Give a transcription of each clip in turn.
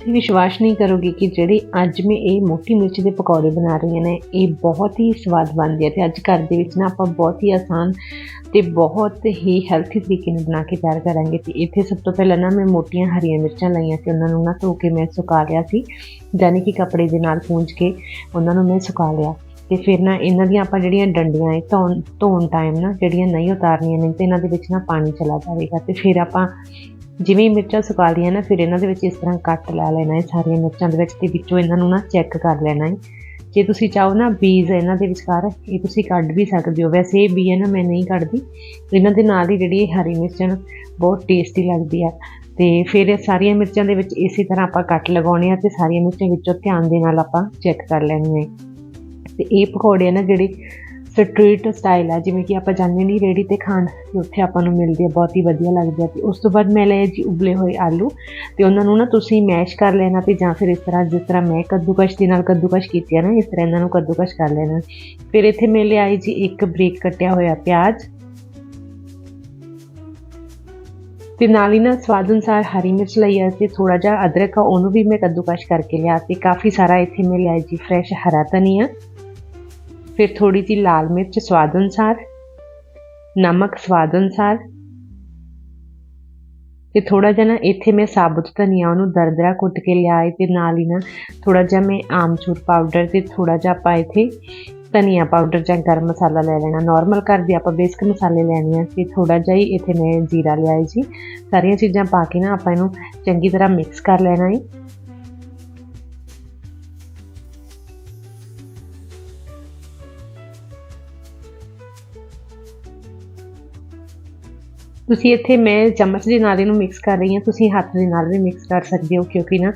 ਤੁਸੀਂ ਵਿਸ਼ਵਾਸ ਨਹੀਂ ਕਰੋਗੇ ਕਿ ਜਿਹੜੀ ਅੱਜ ਮੈਂ ਇਹ ਮੋਟੀ ਮਿਰਚ ਦੇ ਪਕੌੜੇ ਬਣਾ ਰਹੀ ਨੇ, ਇਹ ਬਹੁਤ ਹੀ ਸਵਾਦ ਬਣਦੇ ਆ ਤੇ ਅੱਜ ਘਰ ਦੇ ਵਿੱਚ ਨਾ ਆਪਾਂ ਬਹੁਤ ਹੀ ਆਸਾਨ ਤੇ ਬਹੁਤ ਹੀ ਹੈਲਥੀ ਤਰੀਕੇ ਨਾਲ ਬਣਾ ਕੇ ਤਿਆਰ ਕਰਾਂਗੇ ਤੇ ਇੱਥੇ ਸਭ ਤੋਂ ਪਹਿਲਾਂ ਨਾ ਮੈਂ ਮੋਟੀਆਂ ਹਰੀਆਂ ਮਿਰਚਾਂ ਲਈਆਂ ਸੀ, ਉਹਨਾਂ ਨੂੰ ਨਾ ਧੋ ਕੇ ਮੈਂ ਸੁਕਾ ਲਿਆ ਸੀ ਯਾਨੀ ਕਿ ਕੱਪੜੇ ਦੇ ਨਾਲ ਪੂੰਝ ਕੇ ਉਹਨਾਂ ਨੂੰ ਮੈਂ ਸੁਕਾ ਲਿਆ ਤੇ ਫਿਰ ਨਾ ਇਹਨਾਂ ਦੀਆਂ ਆਪਾਂ ਜਿਹੜੀਆਂ ਡੰਡੀਆਂ ਇਹ ਧੋਣ ਧੋਣ ਟਾਈਮ ਨਾ ਜਿਹੜੀਆਂ ਨਹੀਂ ਉਤਾਰਨੀਆਂ ਨੇ ਤੇ ਇਹਨਾਂ ਦੇ ਵਿੱਚ ਨਾ ਪਾਣੀ ਚਲਾ ਜਾਵੇਗਾ ਤੇ ਫਿਰ ਆਪਾਂ ਜਿਵੇਂ ਮਿਰਚਾਂ ਸੁਕਾ ਲਈਆਂ ਨਾ, ਫਿਰ ਇਹਨਾਂ ਦੇ ਵਿੱਚ ਇਸ ਤਰ੍ਹਾਂ ਕੱਟ ਲਾ ਲੈਣਾ ਹੈ, ਸਾਰੀਆਂ ਮਿਰਚਾਂ ਦੇ ਵਿੱਚ ਤੇ ਵਿੱਚੋਂ ਇਹਨਾਂ ਨੂੰ ਨਾ ਚੈੱਕ ਕਰ ਲੈਣਾ ਹੈ। ਜੇ ਤੁਸੀਂ ਚਾਹੋ ਨਾ ਬੀਜ ਇਹਨਾਂ ਦੇ ਵਿਚਕਾਰ, ਇਹ ਤੁਸੀਂ ਕੱਢ ਵੀ ਸਕਦੇ ਹੋ। ਵੈਸੇ ਇਹ ਬੀ ਹੈ ਨਾ ਮੈਂ ਨਹੀਂ ਕੱਢਦੀ, ਇਹਨਾਂ ਦੇ ਨਾਲ ਹੀ ਜਿਹੜੀ ਇਹ ਹਰੀ ਮਿਰਚ ਹੈ ਨਾ, ਬਹੁਤ ਟੇਸਟੀ ਲੱਗਦੀ ਆ। ਤੇ ਫਿਰ ਸਾਰੀਆਂ ਮਿਰਚਾਂ ਦੇ ਵਿੱਚ ਇਸੇ ਤਰ੍ਹਾਂ ਆਪਾਂ ਕੱਟ ਲਗਾਉਣੇ ਆ ਤੇ ਸਾਰੀਆਂ ਮਿਰਚਾਂ ਵਿੱਚੋਂ ਧਿਆਨ ਦੇ ਨਾਲ ਆਪਾਂ ਚੈੱਕ ਕਰ ਲੈਣੀਆਂ ਤੇ ਇਹ ਪਕੌੜੇ ਆ ਨਾ ਜਿਹੜੇ ਸਟਰੀਟ ਸਟਾਈਲ ਆ, ਜਿਵੇਂ ਕਿ ਆਪਾਂ ਜਾਂਦੇ ਨਹੀਂ ਰੇੜੀ ਤੇ ਖਾਣ, ਤੇ ਉੱਥੇ ਆਪਾਂ ਨੂੰ ਮਿਲਦੇ ਆ, ਬਹੁਤ ਹੀ ਵਧੀਆ ਲੱਗਦੀ ਹੈ ਤੇ ਉਸ ਤੋਂ ਬਾਅਦ ਮੈਂ ਲਏ ਜੀ ਉਬਲੇ ਹੋਏ ਆਲੂ, ਤੇ ਉਹਨਾਂ ਨੂੰ ਨਾ ਤੁਸੀਂ ਮੈਸ਼ ਕਰ ਲੈਣਾ ਤੇ ਜਾਂ ਫਿਰ ਇਸ ਤਰ੍ਹਾਂ, ਜਿਸ ਤਰ੍ਹਾਂ ਮੈਂ ਕੱਦੂਕਸ਼ ਦੇ ਨਾਲ ਕੱਦੂਕਸ਼ ਕੀਤੀ ਹੈ ਨਾ, ਇਸ ਤਰ੍ਹਾਂ ਇਹਨਾਂ ਨੂੰ ਕੱਦੂਕਸ਼ ਕਰ ਲੈਣਾ। ਫਿਰ ਇੱਥੇ ਮੈਂ ਲਿਆਈ ਜੀ ਇੱਕ ਬਰੀਕ ਕੱਟਿਆ ਹੋਇਆ ਪਿਆਜ਼। ਤੇ ਨਾਲ ਹੀ ਨਾ ਸਵਾਦ ਅਨੁਸਾਰ ਹਰੀ ਮਿਰਚ ਲਈ ਆ ਤੇ ਥੋੜਾ ਜਿਹਾ ਅਦਰਕ ਆ, ਉਹਨੂੰ ਵੀ ਮੈਂ ਕੱਦੂਕਸ਼ ਕਰਕੇ ਲਿਆ ਤੇ ਕਾਫੀ ਸਾਰਾ ਇੱਥੇ ਮੈਂ ਲਿਆ ਜੀ ਫਰੈਸ਼ ਹਰਾ ਧਨੀਆ। ਫਿਰ ਥੋੜੀ ਜਿਹੀ ਲਾਲ ਮਿਰਚ ਸਵਾਦ ਅਨੁਸਾਰ, ਨਮਕ ਸਵਾਦ ਅਨੁਸਾਰ ਤੇ ਥੋੜਾ ਜਿਹਾ ਨਾ ਇੱਥੇ ਮੈਂ ਸਾਬੁਤ ਧਨੀਆ ਉਹਨੂੰ ਦਰਦਰਾ ਕੁੱਟ ਕੇ ਲਿਆਏ ਏ ਤੇ ਨਾਲ ਹੀ ਨਾ ਥੋੜਾ ਜਿਹਾ ਮੈਂ ਆਮਚੂਰ ਪਾਊਡਰ ਤੇ ਥੋੜਾ ਜਿਹਾ ਆਪਾਂ ਇੱਥੇ ਧਨੀਆ ਪਾਊਡਰ ਜਾਂ ਗਰਮ ਮਸਾਲਾ ਲੈ ਲੈਣਾ। ਨਾਰਮਲ ਘਰ ਦੇ ਆਪਾਂ ਬੇਸਿਕ ਮਸਾਲੇ ਲੈਣੇ ਆ ਤੇ ਥੋੜਾ ਜਿਹਾ ਹੀ ਇੱਥੇ ਮੈਂ ਜੀਰਾ ਲਿਆ ਜੀ। ਸਾਰੀਆਂ ਚੀਜ਼ਾਂ ਪਾ ਕੇ ਨਾ ਆਪਾਂ ਇਹਨੂੰ ਚੰਗੀ ਤਰ੍ਹਾਂ ਮਿਕਸ ਕਰ ਲੈਣਾ ਹੈ ਤੁਸੀਂ ਇੱਥੇ ਮੈਂ ਚਮਚ ਦੇ ਨਾਲ ਇਹਨੂੰ ਮਿਕਸ ਕਰ ਰਹੀ ਹਾਂ, ਤੁਸੀਂ ਹੱਥ ਦੇ ਨਾਲ ਵੀ ਮਿਕਸ ਕਰ ਸਕਦੇ ਹੋ, ਕਿਉਂਕਿ ਨਾ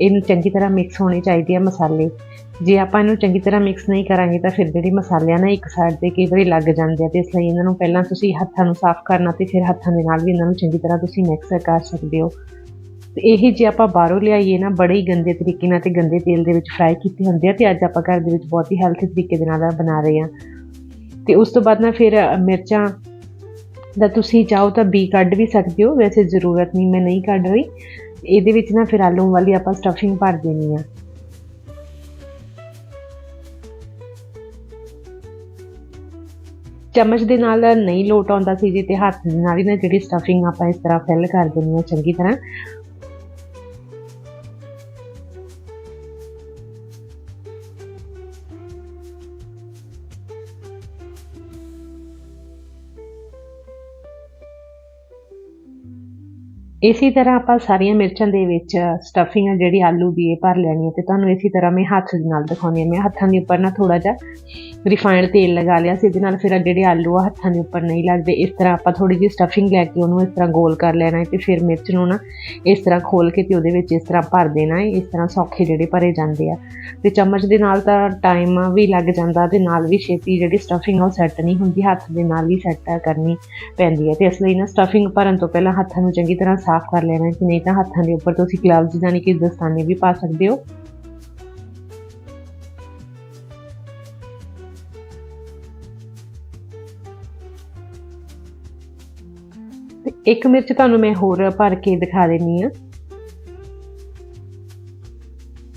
ਇਹਨੂੰ ਚੰਗੀ ਤਰ੍ਹਾਂ ਮਿਕਸ ਹੋਣੇ ਚਾਹੀਦੇ ਆ ਮਸਾਲੇ। ਜੇ ਆਪਾਂ ਇਹਨੂੰ ਚੰਗੀ ਤਰ੍ਹਾਂ ਮਿਕਸ ਨਹੀਂ ਕਰਾਂਗੇ ਤਾਂ ਫਿਰ ਜਿਹੜੇ ਮਸਾਲੇ ਆ ਨਾ ਇੱਕ ਸਾਈਡ ਤੇ ਕਈ ਵਾਰੀ ਲੱਗ ਜਾਂਦੇ ਆ ਤੇ ਇਸ ਲਈ ਇਹਨਾਂ ਨੂੰ ਪਹਿਲਾਂ ਤੁਸੀਂ ਹੱਥਾਂ ਨੂੰ ਸਾਫ਼ ਕਰਨਾ ਤੇ ਫਿਰ ਹੱਥਾਂ ਦੇ ਨਾਲ ਵੀ ਇਹਨਾਂ ਨੂੰ ਚੰਗੀ ਤਰ੍ਹਾਂ ਤੁਸੀਂ ਮਿਕਸ ਕਰ ਸਕਦੇ ਹੋ। ਤੇ ਇਹ ਜੇ ਆਪਾਂ ਬਾਹਰੋਂ ਲਿਆਈਏ ਨਾ, ਬੜੇ ਹੀ ਗੰਦੇ ਤਰੀਕੇ ਨਾਲ ਤੇ ਗੰਦੇ ਤੇਲ ਦੇ ਵਿੱਚ ਫਰਾਈ ਕੀਤੇ ਹੁੰਦੇ ਆ ਤੇ ਅੱਜ ਆਪਾਂ ਘਰ ਦੇ ਵਿੱਚ ਬਹੁਤ ਹੀ ਹੈਲਥੀ ਤਰੀਕੇ ਦੇ ਨਾਲ ਬਣਾ ਰਹੇ ਹਾਂ ਤੇ ਉਸ ਤੋਂ ਬਾਅਦ ਨਾ ਫਿਰ ਮਿਰਚਾਂ ਦਾ ਤੁਸੀਂ ਚਾਹੋ ਤਾਂ ਬੀ ਕੱਢ ਵੀ ਸਕਦੇ ਹੋ, ਵੈਸੇ ਜ਼ਰੂਰਤ ਨਹੀਂ, ਮੈਂ ਨਹੀਂ ਕੱਢ ਰਹੀ। ਇਹਦੇ ਵਿੱਚ ਨਾ ਫਿਰ ਆਲੂ ਵਾਲੀ ਆਪਾਂ ਸਟਫਿੰਗ ਭਰ ਦੇਣੀ ਆ। ਚਮਚ ਦੇ ਨਾਲ ਨਹੀਂ ਲੋਟ ਆਉਂਦਾ ਸੀ ਜੀ ਤੇ ਹੱਥ ਦੇ ਨਾਲ ਹੀ ਨਾ ਜਿਹੜੀ ਸਟਫਿੰਗ ਆਪਾਂ ਇਸ ਤਰ੍ਹਾਂ ਫਿਲ ਕਰ ਦੇਣੀ ਆ ਚੰਗੀ ਤਰ੍ਹਾਂ। ਇਸੇ ਤਰ੍ਹਾਂ ਆਪਾਂ ਸਾਰੀਆਂ ਮਿਰਚਾਂ ਦੇ ਵਿੱਚ ਸਟਫਿੰਗ ਆ ਜਿਹੜੀ ਆਲੂ ਦੀ ਇਹ ਭਰ ਲੈਣੀ ਹੈ ਤੇ ਤੁਹਾਨੂੰ ਇਸੇ ਤਰ੍ਹਾਂ ਮੈਂ ਹੱਥ ਨਾਲ ਦਿਖਾਉਂਦੀ ਹਾਂ। ਮੈਂ ਹੱਥਾਂ ਦੇ ਉੱਪਰ ਨਾ ਥੋੜਾ ਜਿਹਾ ਰਿਫਾਈਨਡ ਤੇਲ ਲਗਾ ਲਿਆ ਸੀ, ਇਹਦੇ ਨਾਲ ਫਿਰ ਜਿਹੜੇ ਆਲੂ ਆ, ਹੱਥਾਂ ਦੇ ਉੱਪਰ ਨਹੀਂ ਲੱਗਦੇ। ਇਸ ਤਰ੍ਹਾਂ ਆਪਾਂ ਥੋੜੀ ਜਿਹੀ ਸਟਫਿੰਗ ਲੈ ਕੇ ਉਹਨੂੰ ਇਸ ਤਰ੍ਹਾਂ ਗੋਲ ਕਰ ਲੈਣਾ ਹੈ ਤੇ ਫਿਰ ਮਿਰਚ ਨੂੰ ਨਾ ਇਸ ਤਰ੍ਹਾਂ ਖੋਲ ਕੇ ਤੇ ਉਹਦੇ ਵਿੱਚ ਇਸ ਤਰ੍ਹਾਂ ਭਰ ਦੇਣਾ ਹੈ। ਇਸ ਤਰ੍ਹਾਂ ਸੌਖੇ ਜਿਹੜੇ ਭਰੇ ਜਾਂਦੇ ਆ। ਤੇ ਚਮਚ ਦੇ ਨਾਲ ਤਾਂ ਟਾਈਮ ਵੀ ਲੱਗ ਜਾਂਦਾ ਤੇ ਨਾਲ ਵੀ ਛੇਤੀ ਜਿਹੜੀ ਸਟਫਿੰਗ ਆ ਉਹ ਸੈੱਟ ਨਹੀਂ ਹੁੰਦੀ, ਹੱਥ ਦੇ ਨਾਲ ਵੀ ਸੈੱਟ ਕਰਨੀ ਪੈਂਦੀ ਹੈ। ਤੇ ਇਸ ਲਈ ਨਾ ਸਟਫਿੰਗ ਭਰਨ ਤੋਂ ਪਹਿਲਾਂ ਹੱਥਾਂ ਨੂੰ ਚੰਗੀ ਤਰ੍ਹਾਂ ਸਾਫ਼ ਕਰ ਲੈਣਾ ਕਿ ਨਹੀਂ ਤਾਂ ਹੱਥਾਂ ਦੇ ਉੱਪਰ ਤੁਸੀਂ ਗਲਵਜ਼ ਜਾਨੀ ਕਿ ਦਸਤਾਨੇ ਵੀ ਪਾ ਸਕਦੇ ਹੋ। ਤੇ ਇੱਕ ਮਿਰਚ ਤੁਹਾਨੂੰ ਮੈਂ ਹੋਰ ਭਰ ਕੇ ਦਿਖਾ ਦੇਣੀ ਆ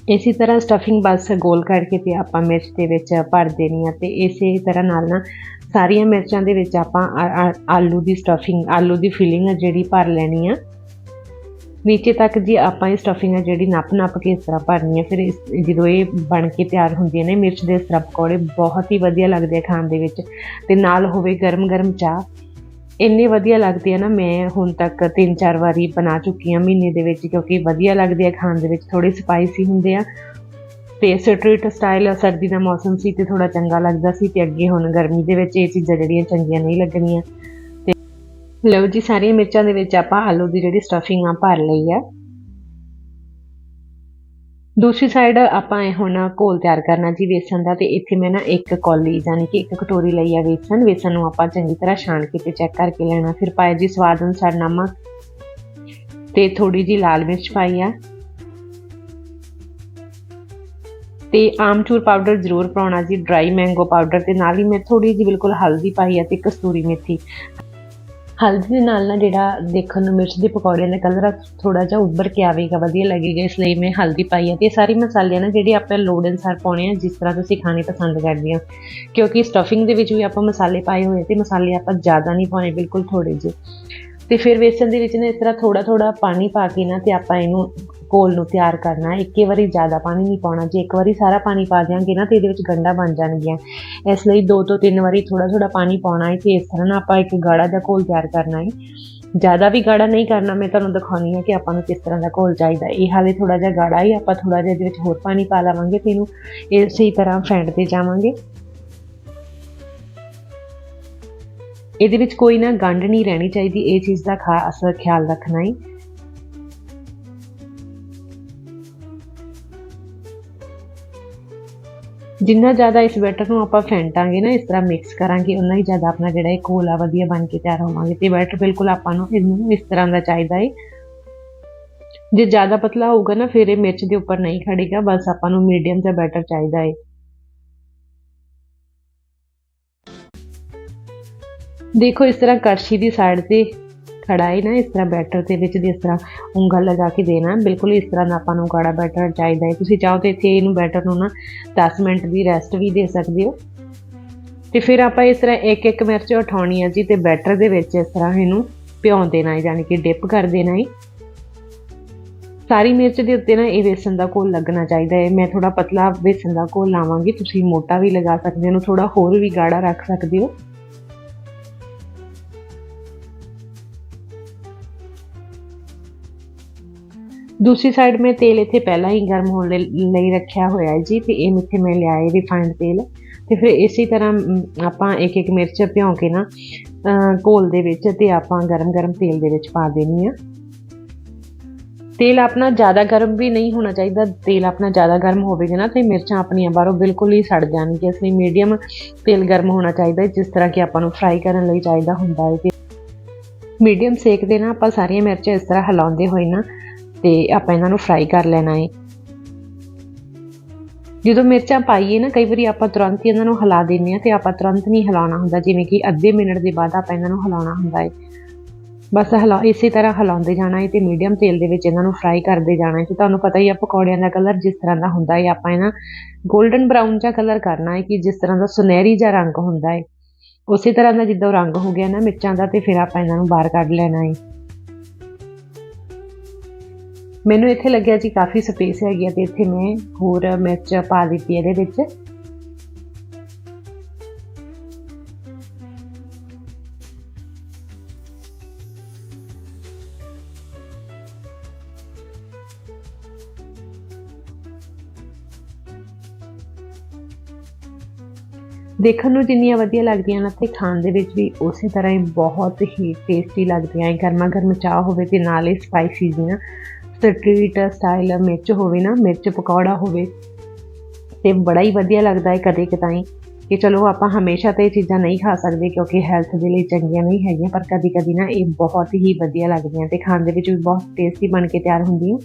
ਇਸੇ ਤਰ੍ਹਾਂ ਸਟਫਿੰਗ ਬਸ ਗੋਲ ਕਰਕੇ ਤੇ ਆਪਾਂ ਮਿਰਚ ਦੇ ਵਿੱਚ ਭਰ ਦੇਣੀ ਆ ਤੇ ਇਸੇ ਤਰ੍ਹਾਂ ਨਾਲ ਨਾ ਸਾਰੀਆਂ ਮਿਰਚਾਂ ਦੇ ਵਿੱਚ ਆਪਾਂ ਆਲੂ ਦੀ ਸਟਫਿੰਗ ਆਲੂ ਦੀ ਫਿਲਿੰਗ ਆ ਜਿਹੜੀ ਭਰ ਲੈਣੀ ਆ। ਨੀਚੇ ਤੱਕ ਜੀ ਆਪਾਂ ਇਹ ਸਟਫਿੰਗ ਆ ਜਿਹੜੀ ਨੱਪ ਨੱਪ ਕੇ ਇਸ ਤਰ੍ਹਾਂ ਭਰਨੀ ਹੈ ਫਿਰ ਜਦੋਂ ਇਹ ਬਣ ਕੇ ਤਿਆਰ ਹੁੰਦੀਆਂ ਨੇ, ਮਿਰਚ ਦੇ ਇਸ ਤਰ੍ਹਾਂ ਪਕੌੜੇ ਬਹੁਤ ਹੀ ਵਧੀਆ ਲੱਗਦੇ ਆ ਖਾਣ ਦੇ ਵਿੱਚ ਤੇ ਨਾਲ ਹੋਵੇ ਗਰਮ ਗਰਮ ਚਾਹ। ਇੰਨੇ ਵਧੀਆ ਲੱਗਦੇ ਆ ਨਾ, ਮੈਂ ਹੁਣ ਤੱਕ ਤਿੰਨ ਚਾਰ ਵਾਰੀ ਬਣਾ ਚੁੱਕੀ ਹਾਂ ਮਹੀਨੇ ਦੇ ਵਿੱਚ, ਕਿਉਂਕਿ ਵਧੀਆ ਲੱਗਦੇ ਆ ਖਾਣ ਦੇ ਵਿੱਚ ਥੋੜੇ ਸਪਾਈਸੀ ਹੁੰਦੇ ਆ। ਤੇ ਸਟਰੀਟ ਸਟਾਈਲ ਸਰਦੀ ਦਾ ਮੌਸਮ ਸੀ ਤੇ ਥੋੜਾ ਚੰਗਾ ਲੱਗਦਾ ਸੀ ਤੇ ਅੱਗੇ ਹੁਣ ਗਰਮੀ ਦੇ ਵਿੱਚ ਇਹ ਚੀਜ਼ਾਂ ਜਿਹੜੀਆਂ ਚੰਗੀਆਂ ਨਹੀਂ ਲੱਗਣੀਆਂ। ਤੇ ਲਓ ਜੀ, ਸਾਰੀਆਂ ਮਿਰਚਾਂ ਦੇ ਵਿੱਚ ਆਪਾਂ ਆਲੂ ਦੀ ਜਿਹੜੀ ਸਟਫਿੰਗ ਆ ਭਰ ਲਈ ਆ। ਦੂਸਰੀ ਸਾਈਡ ਆਪਾਂ ਇਹ ਹੁਣ ਘੋਲ ਤਿਆਰ ਕਰਨਾ ਜੀ ਵੇਸਣ ਦਾ ਤੇ ਇੱਥੇ ਮੈਂ ਨਾ ਇੱਕ ਕੌਲੀ ਯਾਨੀ ਕਿ ਇੱਕ ਕਟੋਰੀ ਲਈ ਆ ਵੇਸਣ। ਵੇਸਣ ਨੂੰ ਆਪਾਂ ਚੰਗੀ ਤਰ੍ਹਾਂ ਛਾਣ ਕੇ ਤੇ ਚੈੱਕ ਕਰਕੇ ਲੈਣਾ। ਫਿਰ ਪਾਇਆ ਜੀ ਸਵਾਦ ਅਨੁਸਾਰ ਨਮਕ ਤੇ ਥੋੜੀ ਜੀ ਲਾਲ ਮਿਰਚ ਪਾਈ ਆ। ਤੇ ਆਮਚੂਰ ਪਾਊਡਰ ਜ਼ਰੂਰ ਪਾਉਣਾ ਜੀ ਡਰਾਈ ਮੈਂਗੋ ਪਾਊਡਰ ਤੇ ਨਾਲ ਹੀ ਮੈਂ ਥੋੜੀ ਜੀ ਬਿਲਕੁਲ ਹਲਦੀ ਪਾਈ ਆ ਤੇ ਕਸਤੂਰੀ ਮੇਥੀ। ਹਲਦੀ ਦੇ ਨਾਲ ਨਾ ਜਿਹੜਾ ਦੇਖਣ ਨੂੰ ਮਿਰਚ ਦੇ ਪਕੌੜਿਆਂ ਦਾ ਕਲਰ ਥੋੜਾ ਜਿਹਾ ਉੱਭਰ ਕੇ ਆਵੇਗਾ, ਵਧੀਆ ਲੱਗੇਗਾ, ਇਸ ਲਈ ਮੈਂ ਹਲਦੀ ਪਾਈ ਹੈ ਤੇ ਇਹ ਸਾਰੇ ਮਸਾਲੇ ਨਾ ਜਿਹੜੇ ਆਪਾਂ ਲੋੜ ਅਨੁਸਾਰ ਪਾਉਣੇ ਆ, ਜਿਸ ਤਰ੍ਹਾਂ ਤੁਸੀਂ ਖਾਣੇ ਪਸੰਦ ਕਰਦੇ ਆ ਕਿਉਂਕਿ ਸਟਫਿੰਗ ਦੇ ਵਿੱਚ ਵੀ ਆਪਾਂ ਮਸਾਲੇ ਪਾਏ ਹੋਏ ਤੇ ਮਸਾਲੇ ਆਪਾਂ ਜ਼ਿਆਦਾ ਨਹੀਂ ਪਾਉਣੇ, ਬਿਲਕੁਲ ਥੋੜੇ ਜਿਹੇ। ਤੇ ਫਿਰ ਵੇਸਣ ਦੇ ਵਿੱਚ ਨਾ ਇਸ ਤਰ੍ਹਾਂ ਥੋੜਾ ਥੋੜਾ ਪਾਣੀ ਪਾ ਕੇ ਨਾ ਤੇ ਆਪਾਂ ਇਹਨੂੰ ਘੋਲ ਨੂੰ ਤਿਆਰ ਕਰਨਾ ਇੱਕੇ ਵਾਰੀ ਜ਼ਿਆਦਾ ਪਾਣੀ ਨਹੀਂ ਪਾਉਣਾ। ਜੇ ਇੱਕ ਵਾਰੀ ਸਾਰਾ ਪਾਣੀ ਪਾ ਦਿਆਂਗੇ ਨਾ ਤੇ ਇਹਦੇ ਵਿੱਚ ਗੰਡਾ ਬਣ ਜਾਣਗੀਆਂ। ਇਸ ਲਈ ਦੋ ਤੋਂ ਤਿੰਨ ਵਾਰੀ ਥੋੜਾ ਥੋੜਾ ਪਾਣੀ ਪਾਉਣਾ ਹੈ ਤੇ ਇਸ ਤਰ੍ਹਾਂ ਨਾ ਆਪਾਂ ਇੱਕ ਗਾੜਾ ਦਾ ਘੋਲ ਤਿਆਰ ਕਰਨਾ ਹੈ। ਜ਼ਿਆਦਾ ਵੀ ਗਾੜਾ ਨਹੀਂ ਕਰਨਾ, ਮੈਂ ਤੁਹਾਨੂੰ ਦਿਖਾਉਣੀ ਹੈ ਕਿ ਆਪਾਂ ਨੂੰ ਕਿਸ ਤਰ੍ਹਾਂ ਦਾ ਘੋਲ ਚਾਹੀਦਾ ਇਹ ਹਾਲੇ ਥੋੜਾ ਜਿਹਾ ਗਾੜਾ ਹੀ ਆਪਾਂ ਥੋੜਾ ਜਿਹਾ ਇਹਦੇ ਵਿੱਚ ਹੋਰ ਪਾਣੀ ਪਾ ਲਵਾਂਗੇ ਤੇ ਇਹਨੂੰ ਇਸੇ ਤਰ੍ਹਾਂ ਫੈਂਟਦੇ ਜਾਵਾਂਗੇ। ਇਹਦੇ ਵਿੱਚ ਕੋਈ ਨਾ ਗੰਢ ਨਹੀਂ ਰਹਿਣੀ ਚਾਹੀਦੀ, ਇਹ ਚੀਜ਼ ਦਾ ਖਾਸ ਖਿਆਲ ਰੱਖਣਾ ਹੈ। ਜਿੰਨਾ ਜ਼ਿਆਦਾ ਇਸ ਬੈਟਰ ਨੂੰ ਆਪਾਂ ਫੈਂਟਾਂਗੇ ਨਾ, ਇਸ ਤਰ੍ਹਾਂ ਮਿਕਸ ਕਰਾਂਗੇ ਉਨਾ ਹੀ ਜ਼ਿਆਦਾ ਆਪਣਾ ਜਿਹੜਾ ਇਹ ਕੋਲਾ ਵਧੀਆ ਬਣ ਕੇ ਤਿਆਰ ਹੋਵਾਂਗੇ। ਤੇ ਬੈਟਰ ਬਿਲਕੁਲ ਆਪਾਂ ਨੂੰ ਇਹਨੂੰ ਇਸ ਤਰ੍ਹਾਂ ਦਾ ਚਾਹੀਦਾ ਹੈ ਜੇ ਜ਼ਿਆਦਾ ਪਤਲਾ ਹੋਊਗਾ ਨਾ, ਫਿਰ ਇਹ ਮਿਰਚ ਦੇ ਉੱਪਰ ਨਹੀਂ ਖੜੇਗਾ ਬਸ ਆਪਾਂ ਨੂੰ ਮੀਡੀਅਮ ਜਿਹਾ ਬੈਟਰ ਚਾਹੀਦਾ ਹੈ ਦੇਖੋ, ਇਸ ਤਰ੍ਹਾਂ ਕੜਛੀ ਦੀ ਸਾਈਡ ਤੇ ਖੜਾ ਹੈ ਨਾ, ਇਸ ਤਰ੍ਹਾਂ ਬੈਟਰ ਦੇ ਵਿੱਚ ਜਿਸ ਤਰ੍ਹਾਂ ਉਂਗਲ ਲਗਾ ਕੇ ਦੇਣਾ। ਬਿਲਕੁਲ ਇਸ ਤਰ੍ਹਾਂ ਦਾ ਆਪਾਂ ਨੂੰ ਗਾੜਾ ਬੈਟਰ ਚਾਹੀਦਾ ਹੈ। ਤੁਸੀਂ ਚਾਹੋ ਤਾਂ ਇੱਥੇ ਇਹਨੂੰ ਬੈਟਰ ਨੂੰ ਨਾ 10 ਮਿੰਟ ਦੀ ਰੈਸਟ ਵੀ ਦੇ ਸਕਦੇ ਹੋ। ਤੇ ਫਿਰ ਆਪਾਂ ਇਸ ਤਰ੍ਹਾਂ ਇੱਕ ਇੱਕ ਮਿਰਚ ਉਠਾਉਣੀ ਹੈ ਜੀ ਤੇ ਬੈਟਰ ਦੇ ਵਿੱਚ ਇਸ ਤਰ੍ਹਾਂ ਇਹਨੂੰ ਭਿਉਂ ਦੇਣਾ ਹੈ, ਯਾਨੀ ਕਿ ਡਿਪ ਕਰ ਦੇਣਾ ਹੈ। ਸਾਰੀ ਮਿਰਚ ਦੇ ਉੱਤੇ ਨਾ ਇਹ ਵੇਸਣ ਦਾ ਘੋਲ ਲੱਗਣਾ ਚਾਹੀਦਾ ਹੈ। ਮੈਂ ਥੋੜਾ ਪਤਲਾ ਵੇਸਣ ਦਾ ਘੋਲ ਲਾਵਾਂਗੀ। ਤੁਸੀਂ ਮੋਟਾ ਵੀ ਲਗਾ ਸਕਦੇ ਹੋ ਥੋੜਾ ਹੋਰ ਵੀ ਗਾੜਾ ਰੱਖ ਸਕਦੇ ਹੋ। ਦੂਸਰੀ ਸਾਈਡ ਮੈਂ ਤੇਲ ਇੱਥੇ ਪਹਿਲਾਂ ਹੀ ਗਰਮ ਹੋਣ ਲਈ ਰੱਖਿਆ ਹੋਇਆ ਹੈ ਜੀ, ਤੇ ਇਹ ਮਿੱਥੇ ਮੈਂ ਲਿਆ ਹੈ ਰਿਫਾਈਨਡ ਤੇਲ। ਤੇ ਫਿਰ ਇਸੇ ਤਰ੍ਹਾਂ ਆਪਾਂ ਇੱਕ ਇੱਕ ਮਿਰਚ ਭਿਉਂ ਕੇ ਨਾ ਘੋਲ ਦੇ ਵਿੱਚ ਤੇ ਆਪਾਂ ਗਰਮ ਗਰਮ ਤੇਲ ਦੇ ਵਿੱਚ ਪਾ ਦੇਣੀ ਆ। ਤੇਲ ਆਪਣਾ ਜ਼ਿਆਦਾ ਗਰਮ ਵੀ ਨਹੀਂ ਹੋਣਾ ਚਾਹੀਦਾ, ਤੇਲ ਆਪਣਾ ਜ਼ਿਆਦਾ ਗਰਮ ਹੋਵੇਗਾ ਨਾ, ਤੇ ਮਿਰਚਾਂ ਆਪਣੀਆਂ ਬਾਹਰੋਂ ਬਿਲਕੁਲ ਹੀ ਸੜ ਜਾਣਗੀਆਂ। ਇਸ ਲਈ ਮੀਡੀਅਮ ਤੇਲ ਗਰਮ ਹੋਣਾ ਚਾਹੀਦਾ, ਜਿਸ ਤਰ੍ਹਾਂ ਕਿ ਆਪਾਂ ਨੂੰ ਫਰਾਈ ਕਰਨ ਲਈ ਚਾਹੀਦਾ ਹੁੰਦਾ ਹੈ। ਮੀਡੀਅਮ ਸੇਕ ਦੇ ਨਾ, ਆਪਾਂ ਸਾਰੀਆਂ ਮਿਰਚਾਂ ਇਸ ਤਰ੍ਹਾਂ ਹਿਲਾਉਂਦੇ ਹੋਏ ਨਾ ਤੇ ਆਪਾਂ ਇਹਨਾਂ ਨੂੰ ਫਰਾਈ ਕਰ ਲੈਣਾ ਹੈ ਜਦੋਂ ਮਿਰਚਾਂ ਪਾਈਏ ਨਾ, ਕਈ ਵਾਰੀ ਆਪਾਂ ਤੁਰੰਤ ਹੀ ਇਹਨਾਂ ਨੂੰ ਹਿਲਾ ਦਿੰਨੇ ਆ ਤੇ ਆਪਾਂ ਤੁਰੰਤ ਨਹੀਂ ਹਿਲਾਉਣਾ ਹੁੰਦਾ, ਜਿਵੇਂ ਕਿ ਅੱਧੇ ਮਿੰਟ ਦੇ ਬਾਅਦ ਆਪਾਂ ਇਹਨਾਂ ਨੂੰ ਹਿਲਾਉਣਾ ਹੁੰਦਾ ਹੈ ਬਸ ਹਿਲਾ, ਇਸੇ ਤਰ੍ਹਾਂ ਹਿਲਾਉਂਦੇ ਜਾਣਾ ਹੈ ਤੇ ਮੀਡੀਅਮ ਤੇਲ ਦੇ ਵਿੱਚ ਇਹਨਾਂ ਨੂੰ ਫਰਾਈ ਕਰਦੇ ਜਾਣਾ ਹੈ ਤੇ ਤੁਹਾਨੂੰ ਪਤਾ ਹੀ ਆ, ਪਕੌੜਿਆਂ ਦਾ ਕਲਰ ਜਿਸ ਤਰ੍ਹਾਂ ਦਾ ਹੁੰਦਾ ਹੈ ਆਪਾਂ ਇਹਨਾਂ 골ਡਨ ਬ੍ਰਾਊਨ ਜਿਹਾ ਕਲਰ ਕਰਨਾ ਹੈ ਕਿ ਜਿਸ ਤਰ੍ਹਾਂ ਦਾ ਸੁਨਹਿਰੀ ਜਿਹਾ ਰੰਗ ਹੁੰਦਾ ਹੈ ਉਸੇ ਤਰ੍ਹਾਂ ਦਾ ਜਿੱਦਾਂ ਰੰਗ ਹੋ ਗਿਆ ਨਾ ਮਿਰਚਾਂ ਦਾ, ਤੇ ਫਿਰ ਆਪਾਂ ਇਹਨਾਂ ਨੂੰ ਬਾਹਰ ਕੱਢ ਲੈਣਾ ਹੈ ਮੈਨੂੰ ਇੱਥੇ ਲੱਗਿਆ ਜੀ ਕਾਫੀ ਸਪੇਸ ਹੈਗੀ ਆ ਤੇ ਇੱਥੇ ਮੈਂ ਹੋਰ ਮਿਰਚ ਪਾ ਦਿੱਤੀ ਇਹਦੇ ਵਿੱਚ। ਦੇਖਣ ਨੂੰ ਜਿੰਨੀਆਂ ਵਧੀਆ ਲੱਗਦੀਆਂ ਨਾ ਤੇ ਖਾਣ ਦੇ ਵਿੱਚ ਵੀ ਉਸੇ ਤਰ੍ਹਾਂ ਹੀ ਬਹੁਤ ਹੀ ਟੇਸਟੀ ਲੱਗਦੀਆਂ ਹੈ ਗਰਮਾ ਗਰਮ ਚਾਹ ਹੋਵੇ ਤੇ ਨਾਲ ਹੀ ਸਪਾਈਸੀ ਜੀਆਂ ਸਟਰੀਟ ਸਟਾਈਲ ਮਿਰਚ ਹੋਵੇ ਨਾ, ਮਿਰਚ ਪਕੌੜਾ ਹੋਵੇ, ਤੇ ਬੜਾ ਹੀ ਵਧੀਆ ਲੱਗਦਾ ਹੈ ਕਦੇ ਕਦਾਈ ਕਿ ਚਲੋ ਆਪਾਂ ਹਮੇਸ਼ਾ ਤਾਂ ਇਹ ਚੀਜ਼ਾਂ ਨਹੀਂ ਖਾ ਸਕਦੇ ਕਿਉਂਕਿ ਹੈਲਥ ਦੇ ਲਈ ਚੰਗੀਆਂ ਨਹੀਂ ਹੈਗੀਆਂ, ਪਰ ਕਦੀ ਕਦੀ ਨਾ ਇਹ ਬਹੁਤ ਹੀ ਵਧੀਆ ਲੱਗਦੀਆਂ ਤੇ ਖਾਣ ਦੇ ਵਿੱਚ ਵੀ ਬਹੁਤ ਟੇਸਟੀ ਬਣ ਕੇ ਤਿਆਰ ਹੁੰਦੀਆਂ।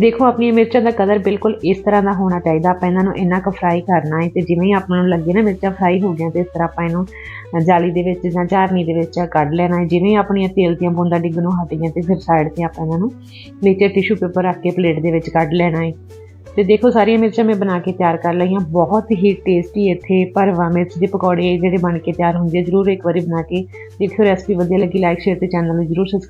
ਦੇਖੋ, ਆਪਣੀਆਂ ਮਿਰਚਾਂ ਦਾ ਕਲਰ ਬਿਲਕੁਲ ਇਸ ਤਰ੍ਹਾਂ ਦਾ ਹੋਣਾ ਚਾਹੀਦਾ। ਆਪਾਂ ਇਹਨਾਂ ਨੂੰ ਇੰਨਾ ਕੁ ਫਰਾਈ ਕਰਨਾ ਹੈ ਤੇ ਜਿਵੇਂ ਹੀ ਆਪਾਂ ਨੂੰ ਲੱਗੇ ਨਾ ਮਿਰਚਾਂ ਫਰਾਈ ਹੋ ਗਈਆਂ ਤੇ ਇਸ ਤਰ੍ਹਾਂ ਆਪਾਂ ਇਹਨੂੰ ਜਾਲੀ ਦੇ ਵਿੱਚ ਜਾਂ ਝਾਰਨੀ ਦੇ ਵਿੱਚ ਕੱਢ ਲੈਣਾ ਹੈ। ਜਿਵੇਂ ਆਪਣੀਆਂ ਤੇਲ ਦੀਆਂ ਬੂੰਦਾਂ ਡਿੱਗਣੋਂ ਹਟ ਗਈਆਂ ਤੇ ਫਿਰ ਸਾਈਡ ਤੇ ਆਪਾਂ ਇਹਨਾਂ ਨੂੰ ਨੀਚੇ ਟਿਸ਼ੂ ਪੇਪਰ ਰੱਖ ਕੇ ਪਲੇਟ ਦੇ ਵਿੱਚ ਕੱਢ ਲੈਣਾ ਹੈ। ਤੇ ਦੇਖੋ, ਸਾਰੀਆਂ ਮਿਰਚਾਂ ਮੈਂ ਬਣਾ ਕੇ ਤਿਆਰ ਕਰ ਲਈਆਂ। ਬਹੁਤ ਹੀ ਟੇਸਟੀ ਇੱਥੇ ਭਰਵਾ ਮਿਰਚ ਦੇ ਪਕੌੜੇ ਜਿਹੜੇ ਬਣ ਕੇ ਤਿਆਰ ਹੁੰਦੇ ਆ। ਜਰੂਰ ਇੱਕ ਵਾਰੀ ਬਣਾ ਕੇ ਦੇਖਿਓ ਰੈਸਪੀ ਵਧੀਆ ਲੱਗੀ ਲਾਈਕ ਸ਼ੇਅਰ ਤੇ ਚੈਨਲ ਨੂੰ ਜਰੂਰ ਸਬਸਕ੍ਰਾਈਬ